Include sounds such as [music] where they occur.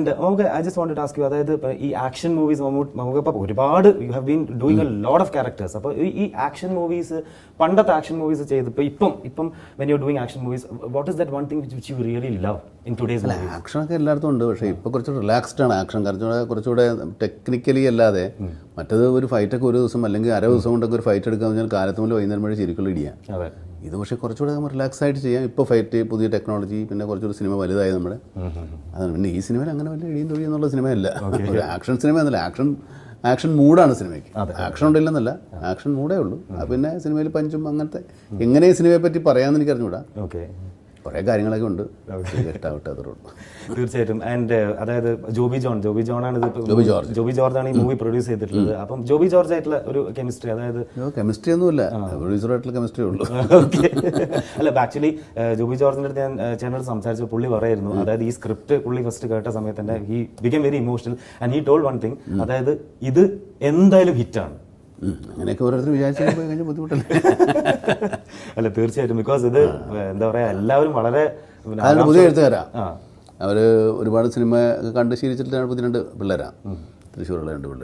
And നമുക്ക് I just want to ask you അതായത് ഈ ആക്ഷൻ മൂവീസ് നമുക്ക് ഇപ്പൊ ഒരുപാട് you have been doing a lot of characters അപ്പോൾ ഈ ആക്ഷൻ മൂവീസ് പണ്ടത്തെ ആക്ഷൻ മൂവീസ് ചെയ്തപ്പോൾ ഇപ്പം ഇപ്പം when you doing action movies what is that one thing which you really love in today's action ഒക്കെ എല്ലായിടത്തും ഉണ്ട്. പക്ഷേ ഇപ്പോൾ കുറച്ച് റിലാക്സ്ഡ് ആണ്. ആക്ഷൻ കുറച്ചുകൂടെ കുറച്ചുകൂടെ ടെക്നിക്കലി അല്ലാതെ മറ്റത് ഒരു ഫൈറ്റൊക്കെ ഒരു ദിവസം അല്ലെങ്കിൽ അര ദിവസം കൊണ്ടൊക്കെ ഒരു ഫൈറ്റ് എടുക്കാന്ന് പറഞ്ഞാൽ കാലത്ത് മുതൽ വൈകുന്നേരം വഴി ശരിക്കുള്ള ഇത് പക്ഷേ കുറച്ചുകൂടെ നമ്മൾ റിലാക്സ് ആയിട്ട് ചെയ്യാം. ഇപ്പോൾ ഫൈറ്റ് പുതിയ ടെക്നോളജി പിന്നെ കുറച്ചുകൂടി സിനിമ വലുതായി നമ്മുടെ. അതാണ്. പിന്നെ ഈ സിനിമയിൽ അങ്ങനെ വലിയ ഇടിയും തൊഴിയും എന്നുള്ള സിനിമയല്ല ഒരു ആക്ഷൻ സിനിമ എന്നല്ല ആക്ഷൻ ആക്ഷൻ മൂഡാണ് സിനിമയ്ക്ക് ആക്ഷൻ ഉണ്ടല്ലെന്നല്ല ആക്ഷൻ മൂഡേ ഉള്ളൂ. പിന്നെ സിനിമയിൽ പഞ്ചും അങ്ങനത്തെ എങ്ങനെ ഈ സിനിമയെ പറ്റി പറയാമെന്ന് എനിക്ക് അറിഞ്ഞുകൂടാ ഓക്കെ കുറേ കാര്യങ്ങളൊക്കെ ഉണ്ട്. ഇഷ്ടാവട്ടെ അതേ ഉള്ളൂ. തീർച്ചയായിട്ടും. ആൻഡ് അതായത് ജോബി ജോൺ ജോബി ജോൺ ആണ് ഇത് ജോബി ജോർജ്. ജോബി ജോർജ് ആണ് ഈ മൂവി പ്രൊഡ്യൂസ് ചെയ്തിട്ടുള്ളത്. അപ്പം ജോബി ജോർജ് ആയിട്ടുള്ള ഒരു കെമിസ്ട്രി അതായത് കെമിസ്ട്രി ഒന്നുമില്ല. പ്രൊഡ്യൂസറായിട്ടുള്ള കെമിസ്ട്രി ഉള്ളൂ. [laughs] അല്ല ആക്ച്വലി ജോബി ജോർജിന്റെ അടുത്ത് ഞാൻ ചേട്ടനോട് സംസാരിച്ച പുള്ളി പറയായിരുന്നു. അതായത് ഈ സ്ക്രിപ്റ്റ് പുള്ളി ഫസ്റ്റ് കേട്ട സമയത്ത് തന്നെ he become very emotional and he told one thing അതായത് ഇത് എന്തായാലും ഹിറ്റാണ്. അങ്ങനെയൊക്കെ ഓരോരുത്തർ വിചാരിച്ചു പോയി കഴിഞ്ഞാൽ ബുദ്ധിമുട്ടല്ലേ? അല്ല തീർച്ചയായിട്ടും. ബിക്കോസ് ഇത് എന്താ പറയാ എല്ലാവരും വളരെ അതാണ് പുതിയ എഴുത്തുകാരാ. അവർ ഒരുപാട് സിനിമ കണ്ട് ശീലിച്ചിട്ട് പത്തിരണ്ട് പിള്ളേരാ. തൃശ്ശൂരുള്ള രണ്ട് പിള്ളേർ